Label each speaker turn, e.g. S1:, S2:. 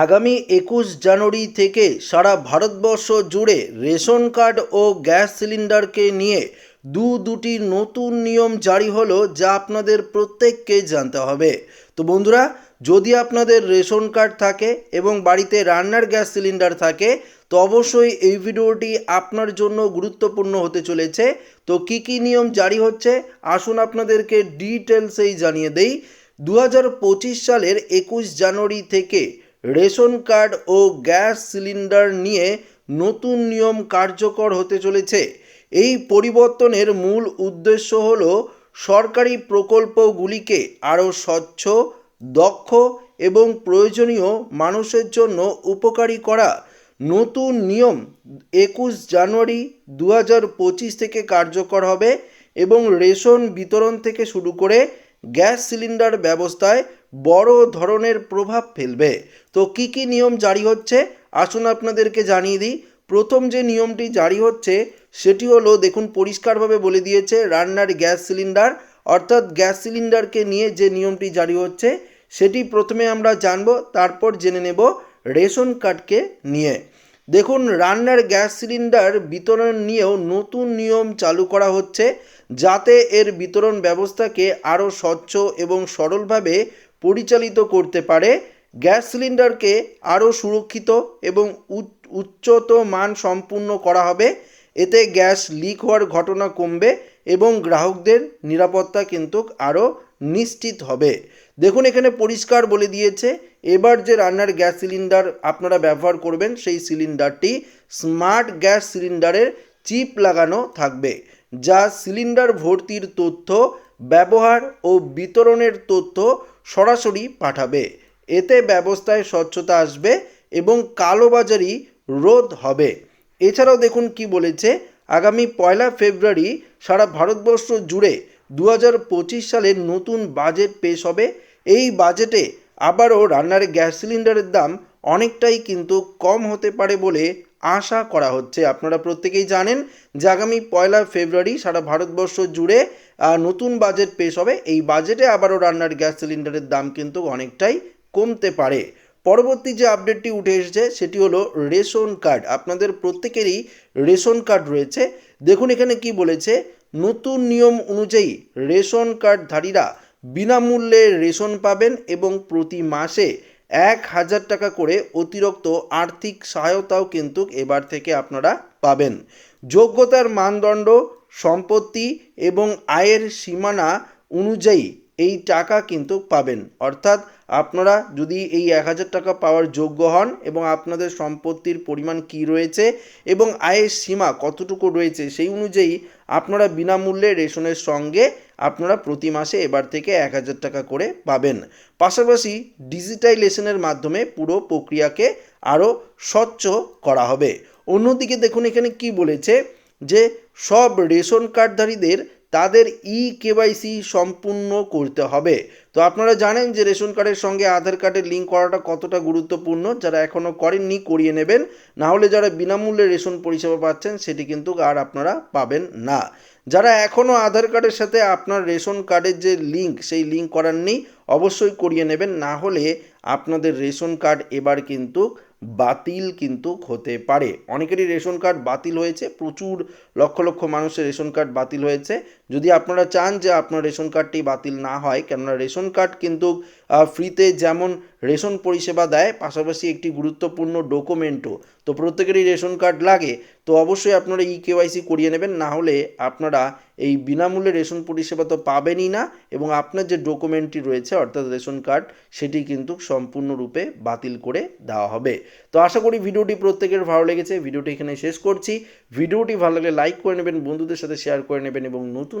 S1: আগামী একুশ জানুয়ারি থেকে সারা ভারতবর্ষ জুড়ে রেশন কার্ড ও গ্যাস সিলিন্ডারকে নিয়ে দু দুটি নতুন নিয়ম জারি হলো যা আপনাদের প্রত্যেককে জানতে হবে। তো বন্ধুরা, যদি আপনাদের রেশন কার্ড থাকে এবং বাড়িতে রান্নার গ্যাস সিলিন্ডার থাকে, তো অবশ্যই এই ভিডিওটি আপনার জন্য গুরুত্বপূর্ণ হতে চলেছে। তো কি কি নিয়ম জারি হচ্ছে, আসুন আপনাদেরকে ডিটেলসেই জানিয়ে দেই। দু হাজার পঁচিশ সালের একুশ জানুয়ারি থেকে রেশন কার্ড ও গ্যাস সিলিন্ডার নিয়ে নতুন নিয়ম কার্যকর হতে চলেছে। এই পরিবর্তনের মূল উদ্দেশ্য হল সরকারি প্রকল্পগুলিকে আরও স্বচ্ছ, দক্ষ এবং প্রয়োজনীয় মানুষের জন্য উপকারী করা। নতুন নিয়ম একুশ জানুয়ারি দু থেকে কার্যকর হবে এবং রেশন বিতরণ থেকে শুরু করে গ্যাস সিলিন্ডার ব্যবস্থায় বড় ধরনের প্রভাব ফেলবে। তো কি কি নিয়ম জারি হচ্ছে? আসুন আপনাদেরকে জানিয়ে দিই। প্রথম যে নিয়মটি জারি হচ্ছে, সেটি হলো, দেখুন, পরিষ্কারভাবে বলে দিয়েছে, রান্নার গ্যাস সিলিন্ডার। অর্থাৎ গ্যাস সিলিন্ডারকে নিয়ে যে নিয়মটি জারি হচ্ছে, সেটি প্রথমে আমরা জানব, তারপর জেনে নেব রেশন কার্ডকে নিয়ে। দেখুন, রান্নার গ্যাস সিলিন্ডার বিতরণ নিয়েও নতুন নিয়ম চালু করা হচ্ছে, যাতে এর বিতরণ ব্যবস্থাকে আরও স্বচ্ছ এবং সরলভাবে পরিচালিত করতে পারে। গ্যাস সিলিন্ডারকে আরও সুরক্ষিত এবং উচ্চ- উচ্চত মান সম্পূর্ণ করা হবে। এতে গ্যাস লিক হওয়ার ঘটনা কমবে এবং গ্রাহকদের নিরাপত্তা কিন্তু আরও নিশ্চিত হবে। দেখুন, এখানে পরিষ্কার বলে দিয়েছে, এবার যে রান্নার গ্যাস সিলিন্ডার আপনারা ব্যবহার করবেন, সেই সিলিন্ডারটি স্মার্ট গ্যাস সিলিন্ডারের চিপ লাগানো থাকবে, যা সিলিন্ডার ভর্তির তথ্য ব্যবহার ও বিতরণের তথ্য সরাসরি পাঠাবে। এতে ব্যবস্থায় স্বচ্ছতা আসবে এবং কালোবাজারি রোধ হবে। এছাড়াও দেখুন কি বলেছে, আগামী পয়লা ফেব্রুয়ারি সারা ভারতবর্ষ জুড়ে দু হাজার পঁচিশ সালের নতুন বাজেট পেশ হবে। এই বাজেটে আবারও রান্নার গ্যাস সিলিন্ডারের দাম অনেকটাই কিন্তু কম হতে পারে বলে আশা করা হচ্ছে। আপনারা প্রত্যেকেই জানেন যে আগামী পয়লা ফেব্রুয়ারি সারা ভারতবর্ষ জুড়ে নতুন বাজেট পেশ হবে। এই বাজেটে আবারও রান্নার গ্যাস সিলিন্ডারের দাম কিন্তু অনেকটাই কমতে পারে। পরবর্তী যে আপডেটটি উঠে এসেছে, সেটি হলো রেশন কার্ড। আপনাদের প্রত্যেকেরই রেশন কার্ড রয়েছে। দেখুন এখানে কি বলেছে, নতুন নিয়ম অনুযায়ী রেশন কার্ডধারীরা বিনামূল্যে রেশন পাবেন এবং প্রতি মাসে এক হাজার টাকা করে অতিরিক্ত আর্থিক সহায়তাও কিন্তু এবার থেকে আপনারা পাবেন। যোগ্যতার মানদণ্ড, সম্পত্তি এবং আয়ের সীমানা অনুযায়ী এই টাকা কিন্তু পাবেন। অর্থাৎ আপনারা যদি এই এক হাজার টাকা পাওয়ার যোগ্য হন এবং আপনাদের সম্পত্তির পরিমাণ কি রয়েছে এবং আয়ের সীমা কতটুকু রয়েছে সেই অনুযায়ী আপনারা বিনামূল্যে রেশনের সঙ্গে আপনারা প্রতি মাসে এবার থেকে এক হাজার টাকা করে পাবেন। পাশাপাশি ডিজিটাইলেশনের মাধ্যমে পুরো প্রক্রিয়াকে আরও স্বচ্ছ করা হবে। অন্যদিকে দেখুন এখানে কি বলেছে যে সব রেশন কার্ডধারীদের তাদের ই কেওয়াইসি সম্পূর্ণ করতে হবে। তো আপনারা জানেন যে রেশন কার্ডের সঙ্গে আধার কার্ডের লিঙ্ক করাটা কতটা গুরুত্বপূর্ণ, যারা এখনও করেননি করিয়ে নেবেন। না হলে যারা বিনামূল্যে রেশন পরিষেবা পাচ্ছেন, সেটি কিন্তু আর আপনারা পাবেন না। যারা এখনও আধার কার্ডের সাথে আপনার রেশন কার্ডের যে লিঙ্ক, সেই লিঙ্ক করাননি অবশ্যই করিয়ে নেবেন। না হলে আপনাদের রেশন কার্ড এবার কিন্তু বাতিল কিন্তু হতে পারে। অনেকেরই রেশন কার্ড বাতিল হয়েছে, প্রচুর লক্ষ লক্ষ মানুষের রেশন কার্ড বাতিল হয়েছে। যদি আপনারা চান যে আপনার রেশন কার্ডটি বাতিল না হয়, কেননা রেশন কার্ড কিন্তু ফ্রিতে যেমন রেশন পরিষেবা দেয়, পাশাপাশি একটি গুরুত্বপূর্ণ ডকুমেন্টও। তো প্রত্যেকেরই রেশন কার্ড লাগে, তো অবশ্যই আপনারা ই কেওয়াইসি করিয়ে নেবেন, না হলে আপনারা এই বিনামূল্যে রেশন পরিষেবা তো পাবেনই না, এবং আপনার যে ডকুমেন্টটি রয়েছে, অর্থাৎ রেশন কার্ড, সেটি কিন্তু সম্পূর্ণরূপে বাতিল করে দেওয়া হবে। তো আশা করি ভিডিওটি প্রত্যেকের ভালো লেগেছে, ভিডিওটি এখানে শেষ করছি। ভিডিওটি ভালো লাগলে লাইক করে নেবেন, বন্ধুদের সাথে শেয়ার করে নেবেন, এবং নতুন